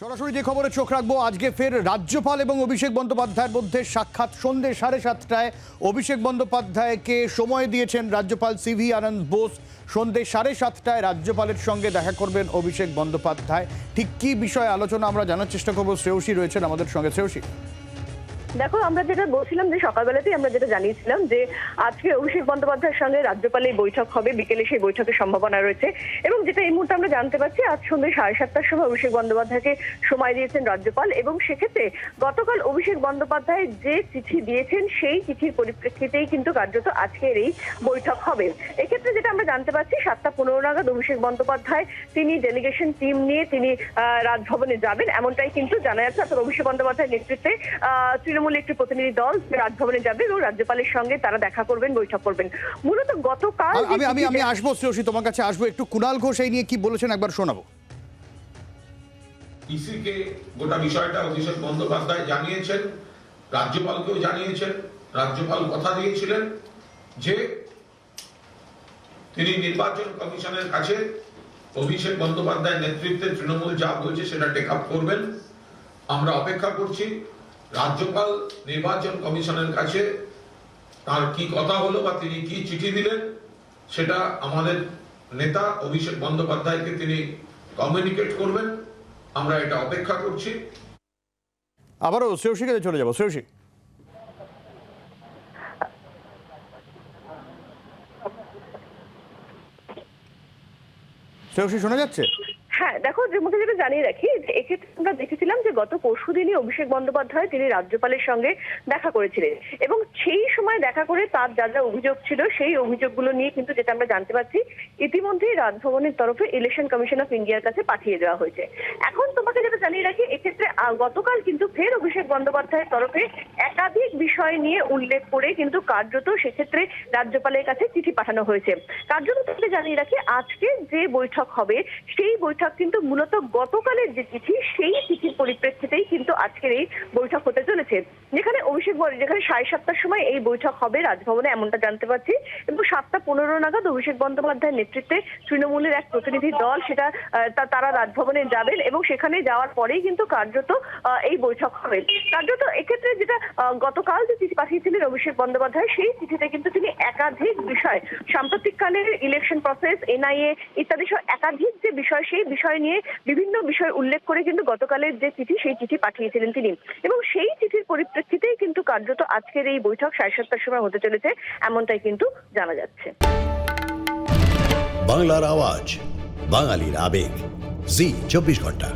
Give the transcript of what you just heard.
সরাসরি যে খবরে চোখ রাখব, আজকে ফের রাজ্যপাল এবং অভিষেক বন্দ্যোপাধ্যায়ের মধ্যে সাক্ষাৎ। সন্ধ্যে সাড়ে সাতটায় অভিষেক বন্দ্যোপাধ্যায়কে সময় দিয়েছেন রাজ্যপাল সিভি আনন্দ বোস। সন্ধ্যে সাড়ে সাতটায় রাজ্যপালের সঙ্গে দেখা করবেন অভিষেক বন্দ্যোপাধ্যায়। ঠিক কী বিষয়ে আলোচনা আমরা জানার চেষ্টা করব, শ্রেয়সী রয়েছেন আমাদের সঙ্গে। শ্রেয়সী। দেখো আমরা যেটা বলছিলাম যে সকালবেলাতেই আমরা যেটা জানিয়েছিলাম যে আজকে অভিষেক বন্দ্যোপাধ্যায়ের সঙ্গে রাজ্যপালের বৈঠক হবে বিকেলে সেই বৈঠকের সম্ভাবনা রয়েছে এবং যেটা এই মুহূর্তে আমরা জানতে পারছি আজ সন্ধ্যে সাড়ে সাতটার সময় অভিষেক বন্দ্যোপাধ্যায়কে সময় দিয়েছেন রাজ্যপাল এবং সেক্ষেত্রে গতকাল অভিষেক বন্দ্যোপাধ্যায় যে চিঠি দিয়েছেন সেই চিঠির পরিপ্রেক্ষিতেই কিন্তু কার্যত আজকের এই বৈঠক হবে। এক্ষেত্রে যেটা আমরা জানতে পারছি সাতটা পনেরো নাগাদ অভিষেক বন্দ্যোপাধ্যায় তিনি ডেলিগেশন টিম নিয়ে তিনি আহ, রাজভবনে যাবেন এমনটাই কিন্তু জানা যাচ্ছে। অর্থাৎ অভিষেক বন্দ্যোপাধ্যায়ের নেতৃত্বে আহ, তৃণমূলের একটি প্রতিনিধি দল রাজভবনে যাবে এবং রাজ্যপালের সঙ্গে তারা দেখা করবেন বৈঠক করবেন। মূলত গতকাল আমি আমি আমি আসব শ্রেয়সী তোমার কাছে আসব। একটু কুণাল ঘোষ এই নিয়ে কি বলেছেন একবার শোনাবো। ইসিকে গোটা বিষয়টা অভিষেক বন্দ্যোপাধ্যায় জানিয়েছেন রাজ্যপালকেও জানিয়েছেন রাজ্যপাল কথা দিয়েছিলেন যে তিনি নির্বাচন কমিশনের কাছে অভিষেক বন্দ্যোপাধ্যায়ের নেতৃত্বে তৃণমূল যা বলছে সেটা টেক আপ করবেন। আমরা অপেক্ষা করছি। রাজ্যপাল নির্বাচন কমিশনের কাছে তার কি কথা হলো বা তিনি কি চিঠি দিলেন, সেটা আমাদের নেতা অভিষেক বন্দ্যোপাধ্যায়কে তিনি কমিউনিকেট করবেন। আমরা এটা অপেক্ষা করছি। আবারও শ্রেয়সী কাছে চলে যাব। শ্রেয়সী। শ্রেয়সী শোনা যাচ্ছে? হ্যাঁ দেখো মুখে যেটা জানিয়ে রাখি, যে এক্ষেত্রে আমরা দেখেছিলাম যে গত পরশু দিনই অভিষেক বন্দ্যোপাধ্যায় তিনি রাজ্যপালের সঙ্গে দেখা করেছিলেন। এবং সেই সময় দেখা করে তার যা যা অভিযোগ ছিল, সেই অভিযোগগুলো নিয়ে কিন্তু যেটা আমরা জানতে পারছি, ইতিমধ্যেই রাজভবনের তরফে ইলেকশন কমিশন অফ ইন্ডিয়ার কাছে পাঠিয়ে দেওয়া হয়েছে। এখন তোমাকে যেটা জানিয়ে রাখি, এক্ষেত্রে গতকাল কিন্তু ফের অভিষেক বন্দ্যোপাধ্যায়ের তরফে একাধিক বিষয় নিয়ে উল্লেখ করে কিন্তু কার্যত সেক্ষেত্রে রাজ্যপালের কাছে চিঠি পাঠানো হয়েছে। কার্যত তাহলে জানিয়ে রাখি, আজকে যে বৈঠক হবে, সেই বৈঠক কিন্তু মূলত গতকালের যে চিঠি, সেই চিঠির পরিপ্রেক্ষিতেই কিন্তু আজকের এই বৈঠক হতে চলেছে। যেখানে অভিষেক বর- যেখানে সাড়ে সাতটার সময় এই বৈঠক হবে, রাজভবনে এমনটা জানতে পারছি। এবং সাতটা পনেরো নাগাদ অভিষেক বন্দ্যোপাধ্যায়ের নেতৃত্বে তৃণমূলের এক প্রতিনিধি দল, সেটা তারা রাজভবনে যাবেন এবং সেখানে যাওয়ার পরেই কিন্তু কার্যত এই বৈঠক হবে। কার্যত এক্ষেত্রে যেটা গতকাল যে চিঠি পাঠিয়েছিলেন অভিষেক বন্দ্যোপাধ্যায়, সেই চিঠিতে কিন্তু তিনি একাধিক বিষয় সাম্প্রতিককালের ইলেকশন প্রসেস এনআইএ ইত্যাদি সহ একাধিক যে বিষয়, সেই বিষয় নিয়ে বিভিন্ন বিষয় উল্লেখ করে কিন্তু গতকালের যে চিঠি, সেই চিঠি পাঠিয়েছিলেন তিনি। এবং সেই চিঠির পরিপ্রেক্ষিতেই কিন্তু কার্যত আজকের এই বৈঠক সাড়ে সাতটার সময় হতে চলেছে, এমনটাই কিন্তু জানা যাচ্ছে। বাংলার আওয়াজ, বাঙালির আবেগ। জি, চব্বিশ ঘণ্টা।